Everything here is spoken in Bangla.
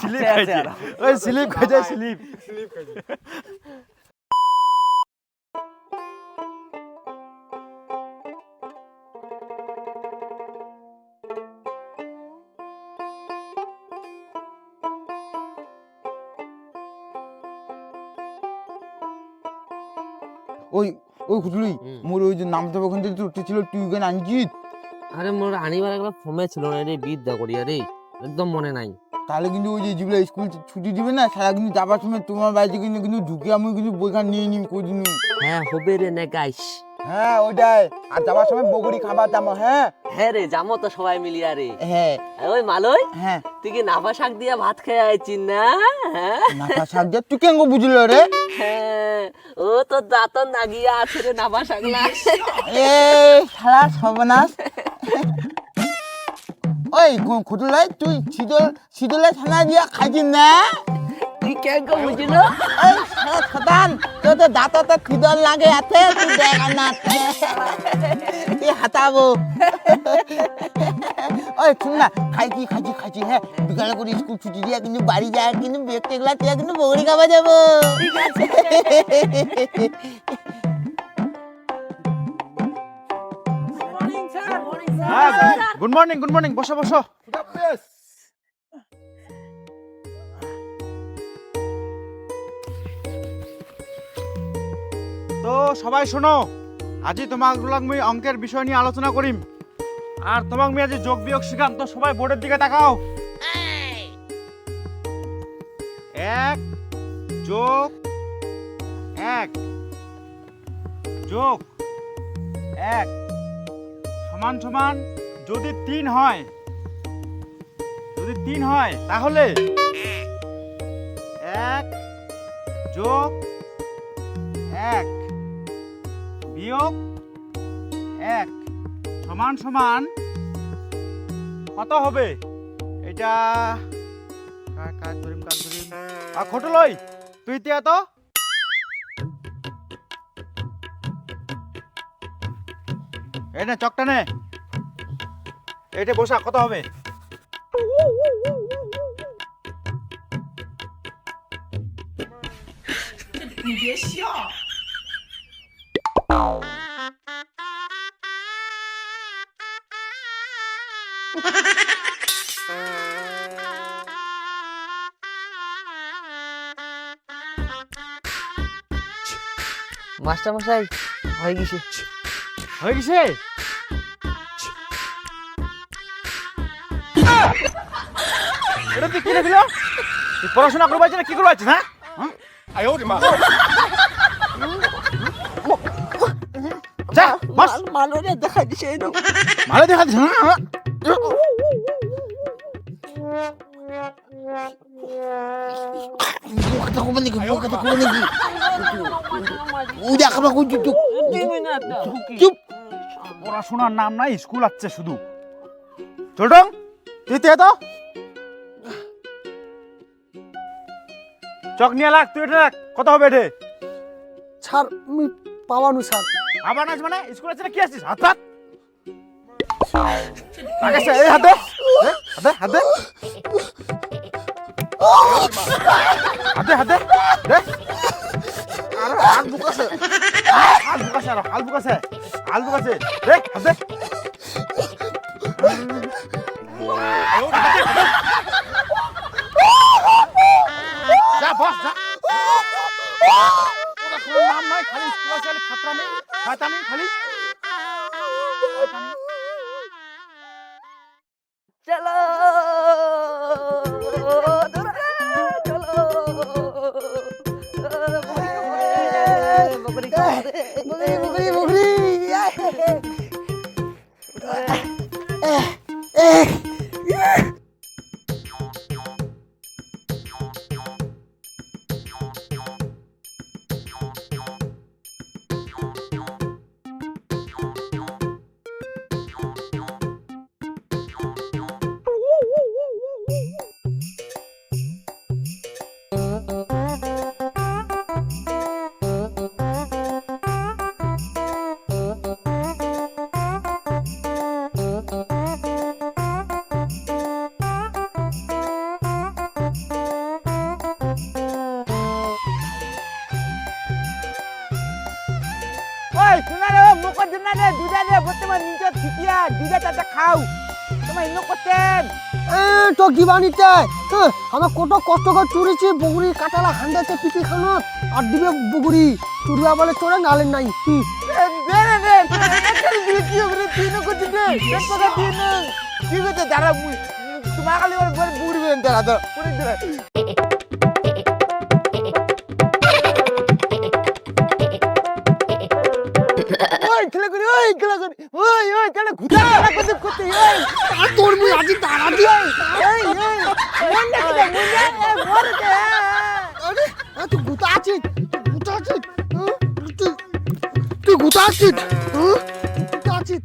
স্লিপ খাইছে। আর। ওই স্লিপ খাইছে স্লিপ। ওই ওই খুচুলি হুম। মোর ওই যে নামতে ওখান থেকে ছিল তুই ওখানে আনছিস? আরে মোর আনিবার একবার ফোমে ছিল না রে বিদ্যা করিয়া রে। একদম মনে নাই। তাহলে কিন্তু ওই যে যেগুলো স্কুল ছুটি দিবে না সারা কিন্তু যাবার সময় তোমার বাড়িতে কিন্তু কিন্তু ঢুকে আমি কিন্তু বইখান নিয়ে নিম কোদিন হ্যাঁ হবে রে না গাইস। হ্যাঁ ওইটাই। আর যাবার সময় বগরি খাবার দাম হ্যাঁ? হ্যাঁ রে যাব তো সবাই মিলিয়া রে। হ্যাঁ। ওই মালই হ্যাঁ। তুই কি নাফা শাক দিয়া ভাত খেয়ে আইছিস না? হ্যাঁ? নাকা শাক দিয়ে তুই কেন বুঝলো রে? হ্যাঁ ও তো দাঁতন নাগিয়া আছে রে নাফা শাক না এ সারা সর্বনাশ। ওই খুটুলাই তুই শীতল শীতলে ছানা দিয়া খাইছিস না তুই কেন বুঝিল ওই শতান তোর তো দাঁততে খিদল লাগে আছে তুই দেখ না তুই হাতাবো ওই শুন না খাইছি খাইছি খাইছি হ্যাঁ বিকালে করে স্কুল ছুটি দিয়ে কিন্তু বাড়ি যায় কিন্তু বেগ টেকলা তুই কিন্তু বগরি খাওয়া যাব হ্যাঁ গুড মর্নিং গুড মর্নিং বসো বসো। তো সবাই শোনো, আজি তোমাক মুই অঙ্কের বিষয় নিয়ে আলোচনা করিম। আর তোমাক আমি আজি যোগ বিয়োগ শিখাম, তো সবাই বোর্ডের দিকে তাকাও। এক, যোগ এক যোগ, এক। সমান সমান যদি তিন হয়, যদি তিন হয়, তাহলে এক যোগ এক বিয়োগ এক সমান সমান কত হবে? এটা কাজ ধরিম কাজ ধরিম। আর খোটো লই, তুই তিয়া তো এই নে চকটা নে। এইটা বসা কত হবে। মাস্টার মশাই হয়ে গেছে। হয়ে গেছে? এটা তুই কি লিখলো তুই পড়াশোনা করব না কি করব আছিস হ্যাঁ? যা বাস। মালো রে দেখা দিছে এই দেখা হ্যাঁ চুপ পড়াশোনার নাম নাই স্কুল আছে শুধু। ছোটং তুই তে চক নিয়ে লাগ তুই এটা রাখ কত হবে এটে স্যার আমি পাওয়ানু স্যার। আবার নাচ মানে? স্কুল আছে না? কি আসছিস হাত হাত। লাগাইছে এই হাতে হাতে হাতে হাতে হাতে দে। আর হাত বুকাছে হাত বুকাছে আর হাত বুকাছে হাত বুকাছে দে হাতে খালি নেই খাতা ফাতরামি ফাতানি খালি চলো চলো বকরি খাবে বগরি বগরি বগরি না রে দুধা রে বর্তমান নিজের ঠিকিয়া দুধা চাচা খাও। তোমার ইনো করতেন তো গিবানিতে আমার কত কষ্ট করে চুরিছি বগুড়ি কাটালা হান্ডাতে পিটি খানত আর দিবে বগুড়ি। চুরিয়া বলে চোরে নালেন নাই হুম। দে রে রে একটাই দিয়ে কি হবে ওই খেলা করি ওই ওই খেলা ঘুরা খেলা করতে করতে ওই আর তোর মুই আজি তাড়া দিয়ে এই এই মন না দে মন দে মরে দে আরে তুই গুতা আছিস? গুতা আছিস তুই তুই আছিস? গুতা আছিস?